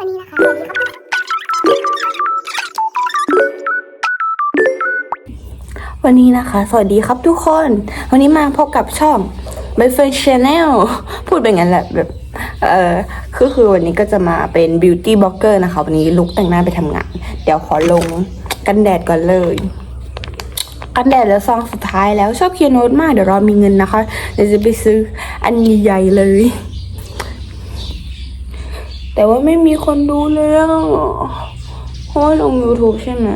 วันนี้นะคะสวัสดีครับวันนี้นะคะ สวัสดีครับทุกคน วันนี้มาพบกับช่อง b y f r i e n d Channel พูดเป็นงั้นแหละแบบ เออคือคือวันนี้ก็จะมาเป็น beauty blogger นะคะ วันนี้ลุกแต่งหน้าไปทำงาน เดี๋ยวขอลงกันแดดก่อนเลย กันแดดแล้วซองสุดท้ายแล้วชอบเคียโนตมาก เดี๋ยวรอมีเงินนะคะ เดี๋ยวจะไปซื้ออันใหญ่ๆเลย แต่ว่าไม่มีคนดูเลยอะเพราะว่าลง YouTube ใช่ไหม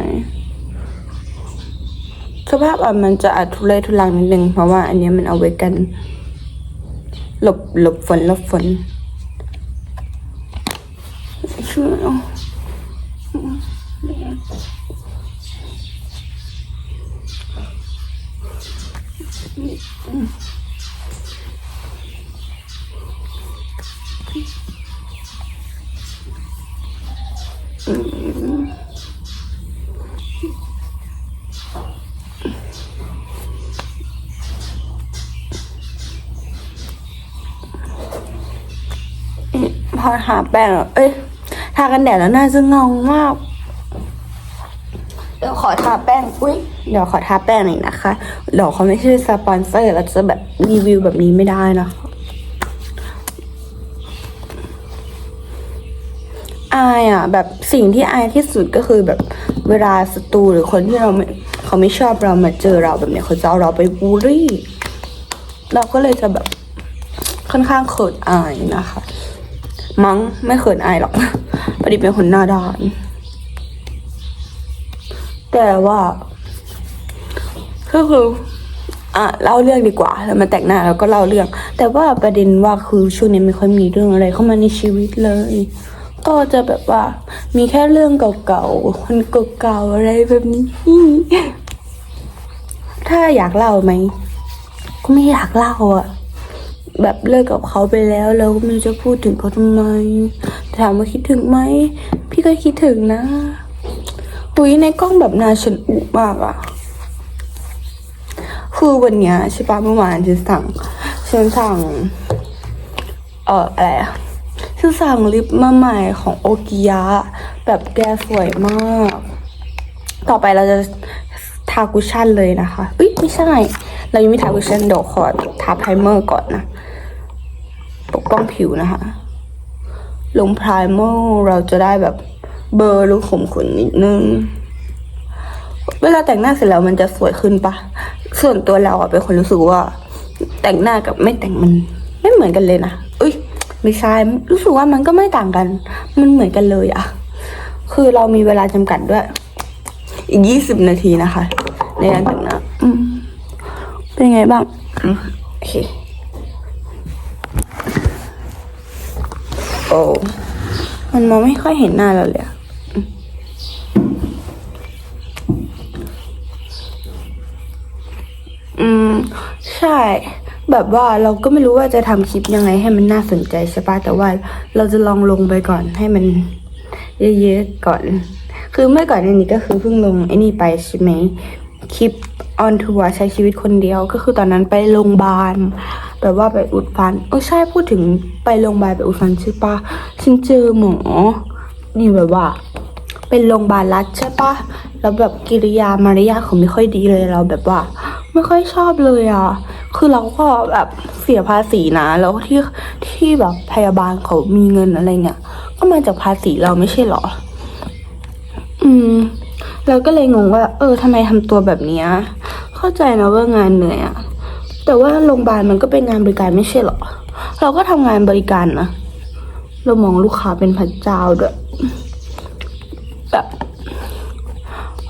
สภาพอะมันจะอัดทุเรศทุลังนิดนึงเพราะว่าอันนี้มันเอาไว้กัน หลบหลบฝนหลบฝนช่วยเอา พอหาแป้งแล้วเอ้ยทากันแดดแล้วน่าจะเงามาก เดี๋ยวขอทาแป้ง อุ้ยเดี๋ยวขอทาแป้งหน่อยนะคะเดี๋ยวเขาไม่ใช่สปอนเซอร์เราจะแบบรีวิวแบบนี้ไม่ได้นะอายอะ แบบสิ่งที่อายที่สุดก็คือแบบเวลาศัตรูหรือคนที่เราไม่เขาไม่ชอบเรามาเจอเราแบบเนี้ยเขาจะเอาเราไปบูลลี่ เราก็เลยจะแบบค่อนข้างเขินอายนะคะ มั้งไม่เขินอายหรอกพอดีเป็นคนหน้าด้านแต่ว่าก็คืออะเล่าเรื่องดีกว่าแล้วมาแต่งหน้าแล้วก็เล่าเรื่อง แต่ว่าประเด็นว่าคือช่วงนี้ไม่ค่อยมีเรื่องอะไรเข้ามาในชีวิตเลย ก็จะแบบว่า มีแค่เรื่องเก่าๆคนเก่าๆอะไรแบบนี้ ถ้าอยากเล่าไหมก็ไม่อยากเล่าอะ แบบเลิกกับเขาไปแล้วแล้วก็ไม่รู้จะพูดถึงเขาทำไม ถามว่าคิดถึงไหม พี่ก็คิดถึงนะหุยในกล้องแบบนาฉันอุมากอะคือวันเนี้ยใช่ปะเมื่อวานฉันสั่งฉันสั่ง เอ่ออะไรอะฉันสั่งลิปมาใหม่ของโอกิยะแบบแกสวยมาก ต่อไปเราจะทาคุชชั่นเลยนะคะเอ้ยไม่ใช่ เรายังไม่ทาคุชชั่นเดี๋ยวขอทาไพรเมอร์ก่อนนะ ปกป้องผิวนะคะ ลงไพรเมอร์เราจะได้แบบเบลอร์รือขมขนนิดนึง เวลาแต่งหน้าเสร็จแล้วมันจะสวยขึ้นปะ ส่วนตัวเราอะเป็นคนรู้สึกว่า แต่งหน้ากับไม่แต่งมัน ไม่เหมือนกันเลยนะเอ้ยไม่ใช่รู้สึกว่ามันก็ไม่ต่างกัน มันเหมือนกันเลยอะคือเรามีเวลาจำกัดด้วย อีกยี่สิบนาทีนะคะ ในการแต่งหน้าอืม เป็นไงบ้างอืมโอเคโอ้มันมองไม่ค่อยเห็นหน้าเราเลยอะอืมอืม ใช่ แบบว่าเราก็ไม่รู้ว่าจะทำคลิปยังไงให้มันน่าสนใจใช่ปะแต่ว่าเราจะลองลงไปก่อนให้มันเยอะๆก่อน คือเมื่อก่อนอันนี้ก็คือเพิ่งลงไอ้นี่ไปใช่ไหม คลิปออนทัวร์ใช้ชีวิตคนเดียว ก็คือตอนนั้นไปโรงพยาบาลแบบว่าไปอุดฟันเออใช่พูดถึงไปโรงพยาบาลไปอุดฟันใช่ปะฉันเจอหมอนี่แบบว่า เป็นโรงพยาบาลรัฐใช่ปะแล้วแบบกิริยามารยาทเขาไม่ค่อยดีเลยเราแบบว่า ไม่ค่อยชอบเลยอะคือเราก็แบบเสียภาษีนะ แล้วที่ที่แบบพยาบาลเขามีเงินอะไรเงี้ยก็มาจากภาษีเราไม่ใช่หรอ อืม เราก็เลยงงว่า เออทำไมทำตัวแบบนี้เข้าใจนะว่างานเหนื่อยอะแต่ว่าโรงพยาบาลมันก็เป็นงานบริการไม่ใช่หรอ เราก็ทำงานบริการนะเรามองลูกค้าเป็นพระเจ้าด้วยแบบ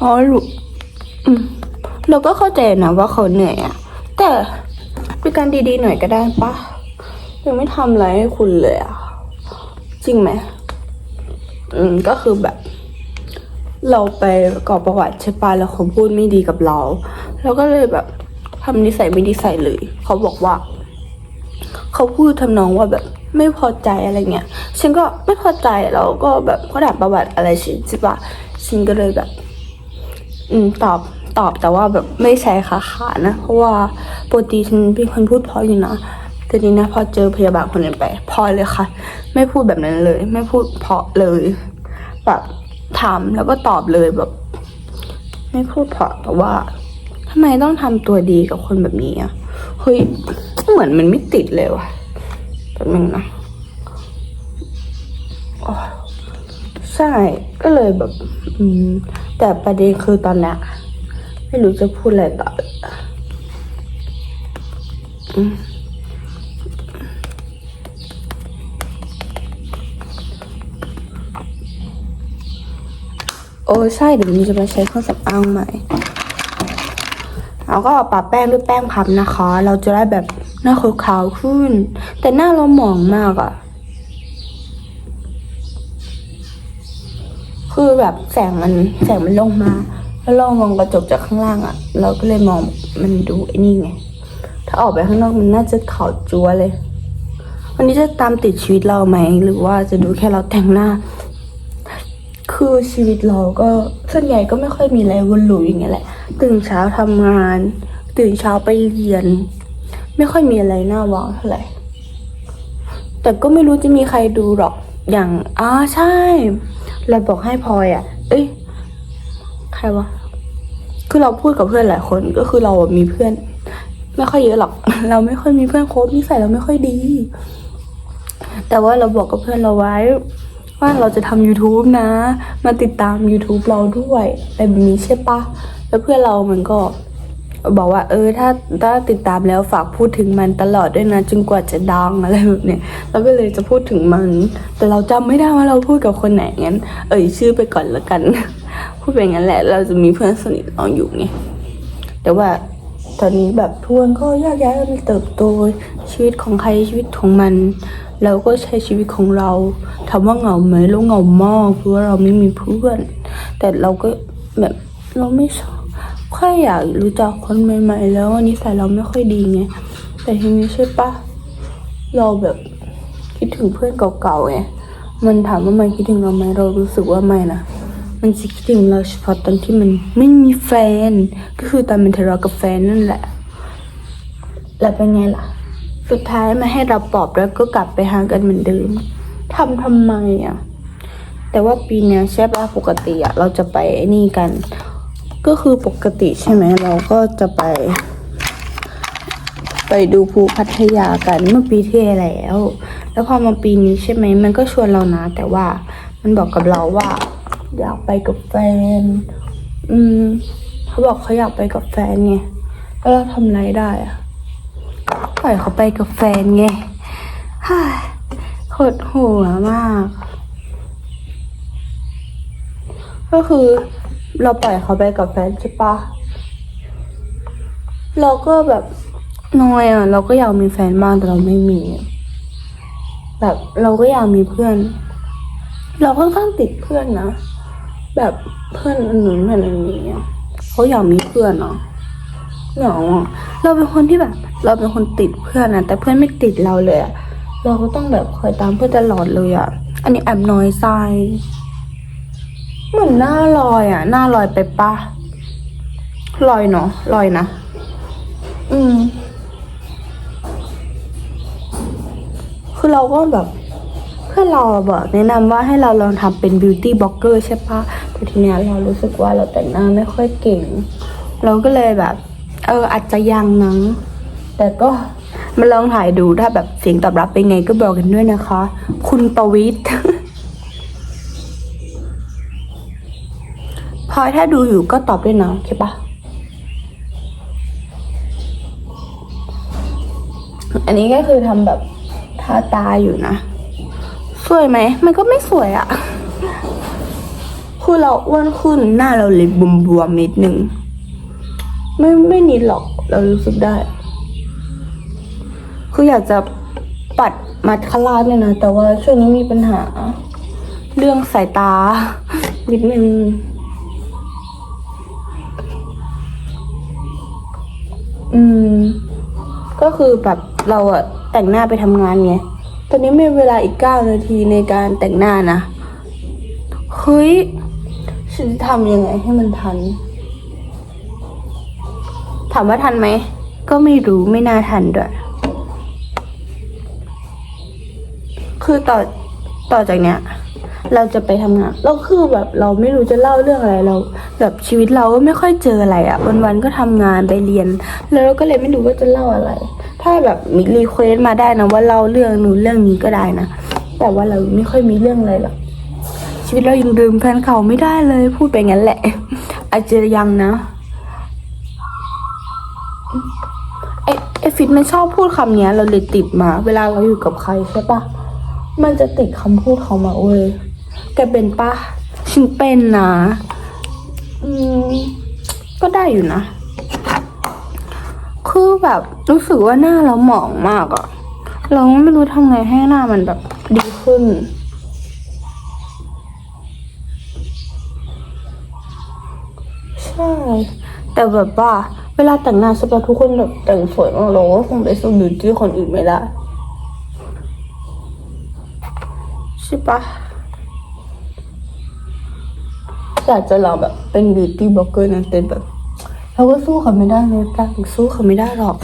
อ๋อลูกเราก็เข้าใจนะว่าเขาเหนื่อยอะแต่บริการดีๆหน่อยก็ได้ปะยังไม่ทำอะไรให้คุณเลยอะจริงไหมอืมก็คือแบบ เราไปกรอประวัติใช่ปะแล้วเขาพูดไม่ดีกับเราเราก็เลยแบบทำนิสัยไม่ดีใส่เลย เขาบอกว่า เขาพูดทำนองว่าแบบไม่พอใจอะไรเงี้ย ฉันก็ไม่พอใจแล้วก็แบบเขาถาประวัติอะไรฉันใช่ปะฉันก็เลยแบบ อืมตอบตอบแต่ว่าแบบไม่ใช้ขาขานะ เพราะว่าปกติฉันเป็นคนพูดเพราะอยู่นะแต่ทีนี้พอเจอพยาบาลคนนั้นไป พอเลยค่ะ ไม่พูดแบบนั้นเลย ไม่พูดเพราะเลยแบบ ถามแล้วก็ตอบเลยแบบ ไม่พูดเพราะแต่ว่าทำไมต้องทำตัวดีกับคนแบบนี้อะเฮ้ยเหมือนมันไม่ติดเลยว่ะแป๊บนึงนะอ๊ยใช่ก็เลยแบบ อืม แต่ประเด็นคือตอนนี้ไม่รู้จะพูดอะไรต่ออืม อ้ใช่เดี๋ยวนี้จะมาใช้เครื่องสำอางใหม่แล้วก็ปะแป้งด้วยแป้งพับนะคะ เราจะได้แบบหน้าขาวๆขึ้น แต่หน้าเราหมองมากอะคือแบบแสงมันแสงมันลงมา แล้วเรามองกระจกจากข้างล่างอะเราก็เลยมองมันดูไอ้นี่ไง ถ้าออกไปข้างนอกมันน่าจะขาวจัวเลย วันนี้จะตามติดชีวิตเราไหม หรือว่าจะดูแค่เราแต่งหน้า คือชีวิตเราก็ส่วนใหญ่ก็ไม่ค่อยมีอะไรวนหลูอย่างเงี้ยแหละ ตื่นเช้าทำงาน ตื่นเช้าไปเรียน ไม่ค่อยมีอะไรน่าว้าวเท่าไหร่แต่ก็ไม่รู้จะมีใครดูหรอกอย่างอ่าใช่ เราบอกให้พลอยอะ เอ้ยใครวะคือเราพูดกับเพื่อนหลายคนก็คือเราอะมีเพื่อน ไม่ค่อยเยอะหรอก เราไม่ค่อยมีเพื่อนโค้ดนิสัยเราไม่ค่อยดี แต่ว่าเราบอกกับเพื่อนเราไว้ ว่าเราจะทำ YouTube นะ มาติดตาม YouTube เราด้วยอะไรแบบนี้ใช่ปะแล้วเพื่อนเรามันก็บอกว่าเออถ้าถ้าติดตามแล้วฝากพูดถึงมันตลอดด้วยนะจนกว่าจะดังอะไรแบบเนี้ยเราก็เลยจะพูดถึงมัน แต่เราจำไม่ได้ว่าเราพูดกับคนไหนงั้น เอ่ยชื่อไปก่อนละกัน พูดไปงั้นแหละ เราจะมีเพื่อนสนิทเราอยู่ไงแต่ว่า ตอนนี้แบบทวนก็แยากย้ายกันเติบโตชีวิตของใครชีวิตของมัน เราก็ใช้ชีวิตของเราถามว่าเหงาไหมเราเหงามากเพราะว่าเราไม่มีเพื่อน แต่เราก็แบบเราไม่ชอบค่อยอยากรู้จักคนใหม่ ๆ แล้วนิสัยเราไม่ค่อยดีไงแต่ทีนี้ใช่ปะเราแบบคิดถึงเพื่อนเก่าๆไงมันถามว่ามันคิดถึงเราไหมเรารู้สึกว่าไม่นะ มันจะคิดถึงเราเฉพาะตอนที่มันไม่มีแฟน ก็คือตอนมันทะเลาะกับแฟนนั่นแหละ แล้วเป็นไงล่ะ สุดท้ายมาให้เราปลอบแล้วก็กลับไปหากันเหมือนเดิมทำทำไมอะ แต่ว่าปีนี้ใช่ปะปกติอะเราจะไปนี่กัน ก็คือปกติใช่ไหมเราก็จะไป ไปดูภูพัทยากันเมื่อปีที่แล้ว แล้วพอมาปีนี้ใช่ไหมมันก็ชวนเรานะ แต่ว่ามันบอกกับเราว่า อยากไปกับแฟน อืม เขาบอกเขาอยากไปกับแฟนไงแล้วเราทำไรได้อะปล่อยเขาไปกับแฟนไงฮ่าโคตรหัวมาก ก็คือเราปล่อยเขาไปกับแฟนใช่ปะเราก็แบบน้อยอะ เราก็อยากมีแฟนบ้างแต่เราไม่มี แบบเราก็อยากมีเพื่อน เราค่อนข้างติดเพื่อนนะ แบบเพื่อนอันนู้นเพื่อนอันนี้เขาอยากมีเพื่อนเนาะเหงาอะเราเป็นคนที่แบบ เราเป็นคนติดเพื่อนนะแต่เพื่อนไม่ติดเราเลยอะเราก็ต้องแบบคอยตามเพื่อนตลอดเลยอะอันนี้แอบน้อยใจเหมือนหน้าลอยอะหน้าลอยไปปะลอยเนาะลอยนะอืมคือเราก็แบบ เพื่อนเราบอกแนะนำว่าให้เราลองทำเป็นบิวตี้บล็อกเกอร์ใช่ปะแต่ทีเนี้ยเรารู้สึกว่าเราแต่งหน้าไม่ค่อยเก่ง เราก็เลยแบบ เอออาจจะยังนังแต่ก็มาลองถ่ายดูถ้าแบบเสียงตอบรับเป็นไงก็บอกกันด้วยนะคะ คุณประวิทย์พอยถ้าดูอยู่ก็ตอบด้วยนะโอเคปะอันนี้ก็คือทำแบบทาตาอยู่นะ วยไหม มันก็ไม่สวยอะคือเราอ้วนขึ้นหน้าเราเลยบวมๆนิดนึง ไม่ไม่นิดหรอกเรารู้สึกได้ คืออยากจะปัดมัดคาราดเลยนะ แต่ว่าช่วงนี้มีปัญหา เรื่องสายตา นิดนึงอืม ก็คือแบบเราอะแต่งหน้าไปทำงานไง ตอนนี้มีเวลาอีกเก้านาทีในการแต่งหน้านะ เฮ้ย ฉันจะทำยังไงให้มันทัน ถามว่าทันไหม ก็ไม่รู้ไม่น่าทันด้วย คือต่อต่อจากเนี้ยเราจะไปทำงานเราคือแบบเราไม่รู้จะเล่าเรื่องอะไรเรา แบบชีวิตเราก็ไม่ค่อยเจออะไรอะวันๆก็ทำงานไปเรียน แล้วเราก็เลยไม่รู้ว่าจะเล่าอะไร ถ้าแบบมีรีเควสมาได้นะว่าเล่าเรื่องนู้นเรื่องนี้ก็ได้นะ แต่ว่าเราไม่ค่อยมีเรื่องอะไรหรอกชีวิตเรายังลืมแฟนเก่าไม่ได้เลยพูดไปงั้นแหละ อาจจะยังนะไอไอฟิตมันชอบพูดคำนี้เราเลยติดมา เวลาเราอยู่กับใครใช่ปะมันจะติดคำพูดเขามาเว้ยแกเป็นปะฉันเป็นนะ อืม ก็ได้อยู่นะ คือแบบรู้สึกว่าหน้าเราหมองมากอะเราไม่รู้ทำไงให้หน้ามันแบบดีขึ้น ใช่ แต่แบบว่าเวลาแต่งหน้าใช่ปะทุกคนแบบแต่งสวยมากเราก็คงไปสู้บิวตี้คนอื่นไม่ได้ใช่ปะอยากจะลองแบบเป็นบิวตี้บล็อกเกอร์นะแต่แบบ เราก็สู้เขาไม่ได้เลยจ้าสู้เขาไม่ได้หรอก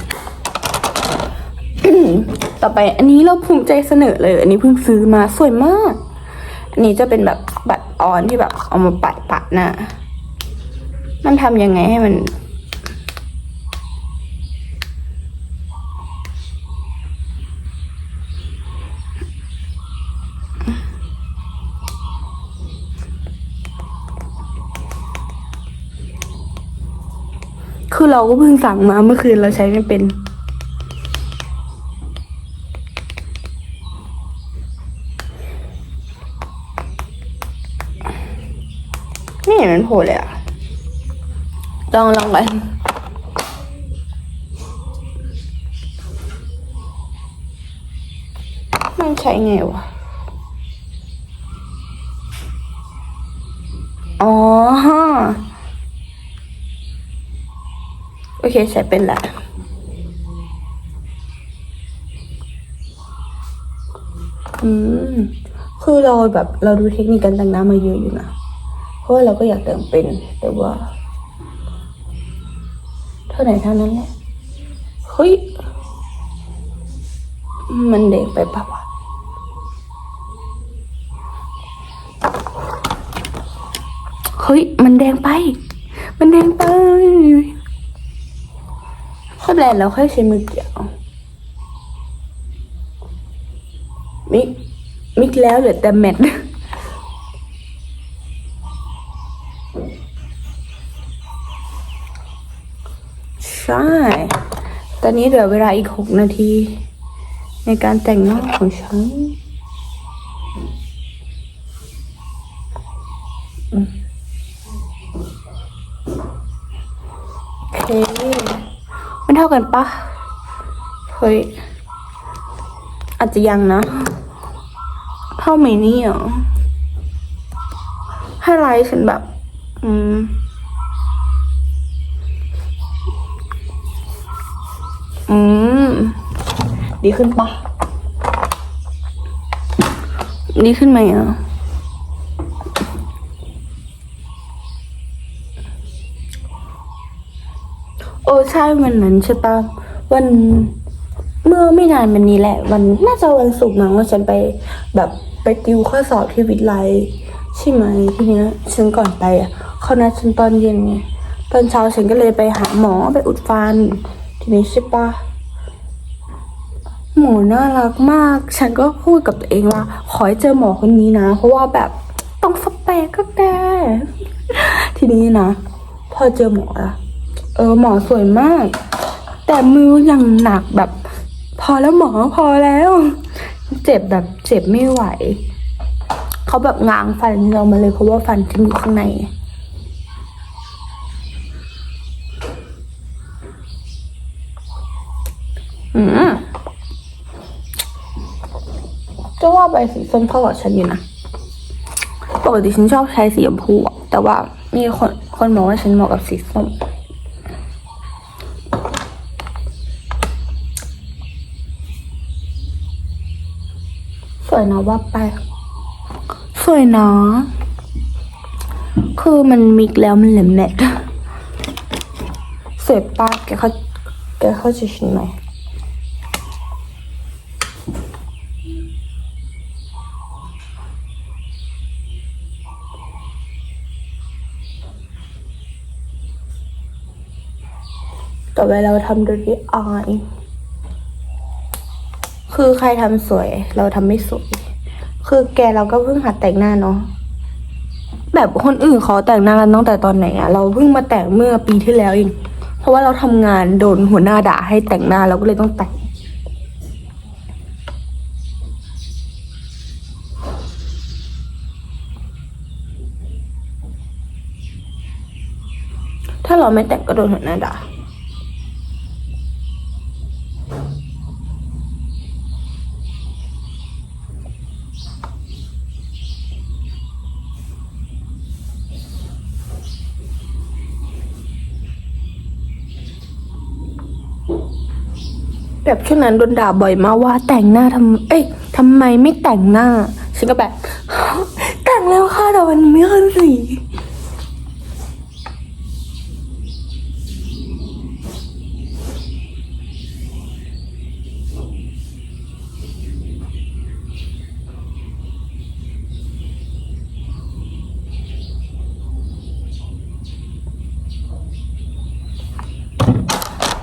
ต่อไปอันนี้เราภูมิใจเสนอเลย อันนี้เพิ่งซื้อมาสวยมาก อันนี้จะเป็นแบบบัตรออนที่แบบเอามาปัดปัดนะมันทำยังไงให้มัน เราก็เพิ่งสั่งมาเมื่อคืนเราใช้ไม่เป็น ไม่เห็นมันโผล่เลยอะลองลองกันมันใช้ไงวะ อ๋อ โอ เคใช้เป็นละอืม คือเราแบบเราดูเทคนิคการแต่งหน้ามาเยอะอยู่นะ เพราะว่าเราก็อยากแต่งเป็น แต่ว่า เท่าไหร่เท่านั้นแหละ เฮ้ย มันเด็กไปปะวะเฮ้ย มันแดงไป มันแดงไป ไม่เป็นไรเราค่อยใช้มือเกี่ยวมิกมิกแล้วเหลือแต่แมทใช่ ตอนนี้เหลือเวลาอีกหกนาที ในการแต่งหน้าของฉันโอเค กันปะเฮ้ย อาจจะยังนะ เท่าไหมนี่ยเหรอให้ไลท์ฉันแบบ อืมอืม ดีขึ้นปะดีขึ้นไหมอะ โอ้ใช่วันนั้นใช่ปะวันเมื่อไม่นานมันนี้แหละ วันน่าจะวันศุกร์มั้งว่าฉันไปแบบไปติวข้อสอบที่วิทยาลัยใช่ไหมทีเนี้ยฉันก่อนไปอะเขานัดฉันตอนเย็นไงตอนเช้าฉันก็เลยไปหาหมอไปอุดฟัน ทีนี้ใช่ปะหมอน่ารักมาก ฉันก็พูดกับตัวเองว่า ขอให้เจอหมอคนนี้นะ เพราะว่าแบบต้องสเปกก็แกทีนี้นะ พอเจอหมออะ เออหมอสวยมาก แต่มือยังหนักแบบ พอแล้วหมอพอแล้ว เจ็บแบบเจ็บไม่ไหว เขาแบบง้างฟันเรามาเลยเพราะว่าฟันฉันอยู่ข้างในอืมจะว่าไปสีส้มเข้ากับฉันอยู่นะปกติฉันชอบใช้สีชมพูแต่ว่ามีคนคนบอกว่าฉันเหมาะกับสีส้ม วยนะว่าไป สวยเนาะคือมันมิกแล้วมันแหลมแมทสวยป้าแกเขาแกเขาจะชินไหมต่อไปเราทำดูดีอาย คือใครทำสวย เราทำไม่สวย คือแกเราก็เพิ่งหัดแต่งหน้าเนาะแบบคนอื่นเขาแต่งหน้ากันตั้งแต่ตอนไหนอะเราเพิ่งมาแต่งเมื่อปีที่แล้วเองเพราะว่าเราทำงานโดนหัวหน้าด่าให้แต่งหน้าเราก็เลยต้องแต่งถ้าเราไม่แต่งก็โดนหัวหน้าด่า แบบช่วงนั้นโดนด่าบ่อยมากว่าแต่งหน้าทำเอ้ยทำไมไม่แต่งหน้า ฉันก็แบบ แต่งแล้วค่ะแต่วันนี้ไม่ขึ้นสี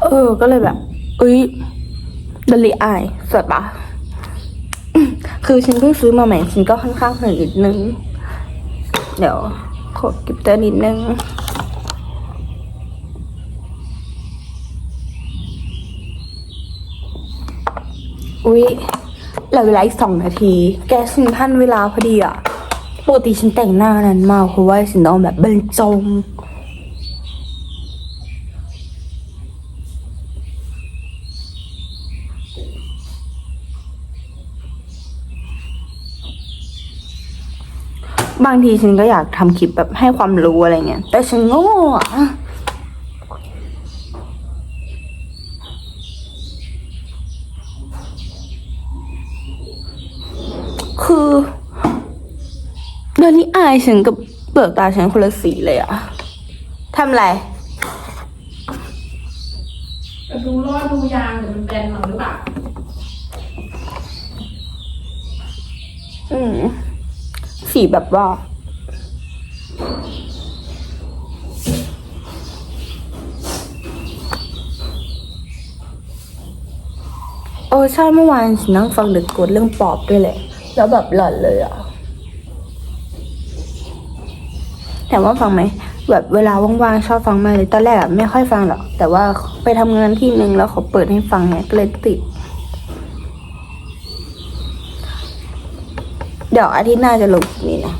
เออ ก็เลยแบบ เอ้ยดลิอายสวยปะคือฉันเพิ่งซื้อมาใหม่ฉันก็ค่อนข้างหนื่อยนิดนึง เดี๋ยวขอเก็บตัวนิดนึงอุ๊ยเหลือเวลาอีกสองนาที แกฉันทันเวลาพอดีอะ ปกติฉันแต่งหน้านานมากเพราะว่าฉันต้องแบบบรรจง บางทีฉันก็อยากทำคลิปแบบให้ความรู้อะไรเงี้ย แต่ฉันโง่อะคือเดือนนี้อายฉันกับเปลือกตาฉันคนละสีเลยอะทำไร ดูรอดดูยางเดี๋ยวมันแบนหรอหรือเปล่า อืม สีแบบว่าโอ้ใช่เมื่อวานฉันนั่งฟังเด็กกดเรื่องปอบด้วยแหละ แล้วแบบหลอนเลยอะแต่ว่าฟังไหมแบบเวลาว่างๆชอบฟังมากเลยตอนแรกไม่ค่อยฟังหรอก แต่ว่าไปทำงานที่หนึ่งแล้วเขาเปิดให้ฟังเนี่ยก็เลยติด เดี๋ยวอาทิตย์หน้าจะลงนี้นะ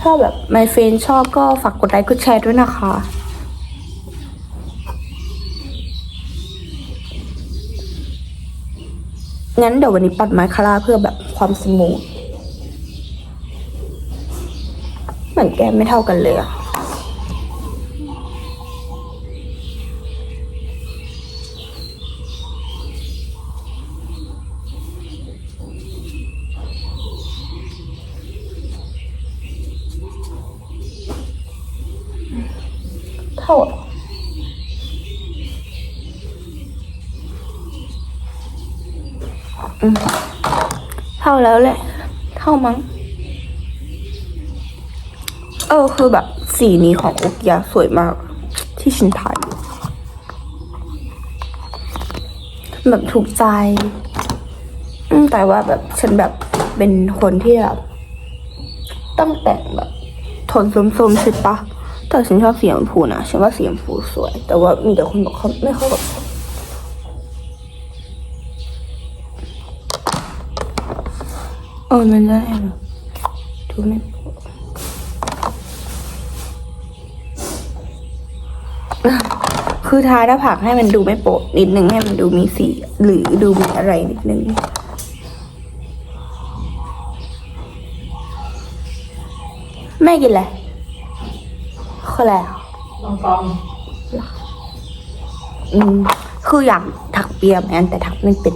ถ้าแบบไมเฟนชอบก็ฝากกดไลค์กดแชร์ด้วยนะคะงั้นเดี๋ยววันนี้ปัดไม้คาร่าเพื่อแบบความสมูทเหมือนแก้มไม่เท่ากันเลยอะ เท่าอืมเท่าแล้วแหละ เท่ามั้ง เออคือแบบสีนี้ของอุกยาสวยมาก ที่ฉันถ่ายแบบถูกใจ แต่ว่าแบบฉันแบบเป็นคนที่แบบต้องแต่งแบบโทนส้มๆใช่ปะ แต่ฉันชอบสีชมพูนะฉันว่าสีชมพูสวย แต่ว่ามีแต่คนบอกเขาไม่เข้ากับเออมันได้หรอดูไม่คือทาหน้าผากให้มันดูไม่โปะนิดนึงให้มันดูมีสี หรือดูมีอะไรนิดนึงแม่กินอะไร ข้าวแล้วลองกองอืมคืออยากถักเปียเหมือนกันแต่ถักไม่เป็น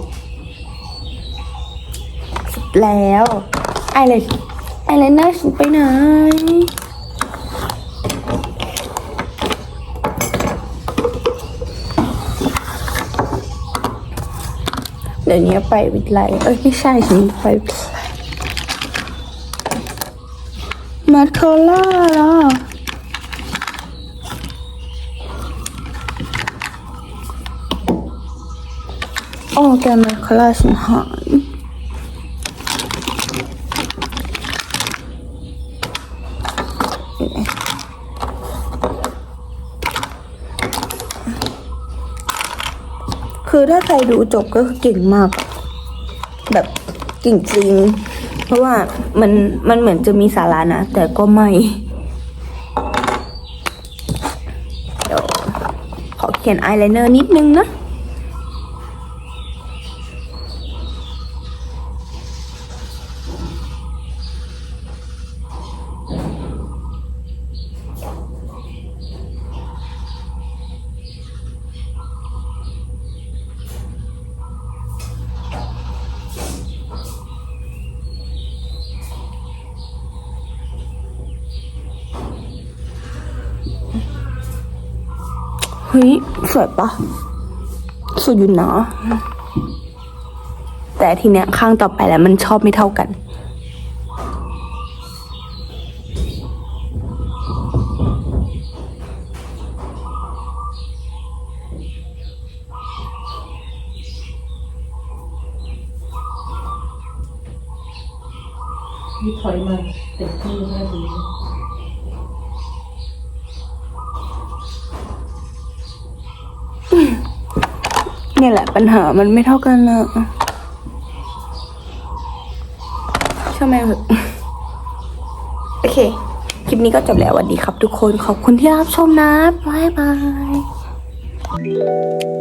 เสร็จแล้วไอเลยไอเลยน่าฉันไปไหนเดี๋ยวนี้ไปวิทยาลัยเอ้ยไม่ใช่ฉันไปวิทยาลัยมาโคล่าเหร แกรมมาคลาสหารคือถ้าใครดูจบก็คือเก่งมาก แบบเก่งจริง เพราะว่ามันมันเหมือนจะมีสาระนะ แต่ก็ไม่เดี๋ยวขอเขียนอายไลเนอร์นิดนึงนะ วยปะสวยอยู่นะแต่ทีเนี้ยข้างต่อไปแล้วมันชอบไม่เท่ากัน ที่ถอยมาเต็มที่แม่ดี นี่ยแหละปัญหามันไม่เท่ากันนะใช่ไหมเหอะโอเค คลิปนี้ก็จบแล้วสวัสดีครับทุกคน ขอบคุณที่รับชมนะ บ๊ายบาย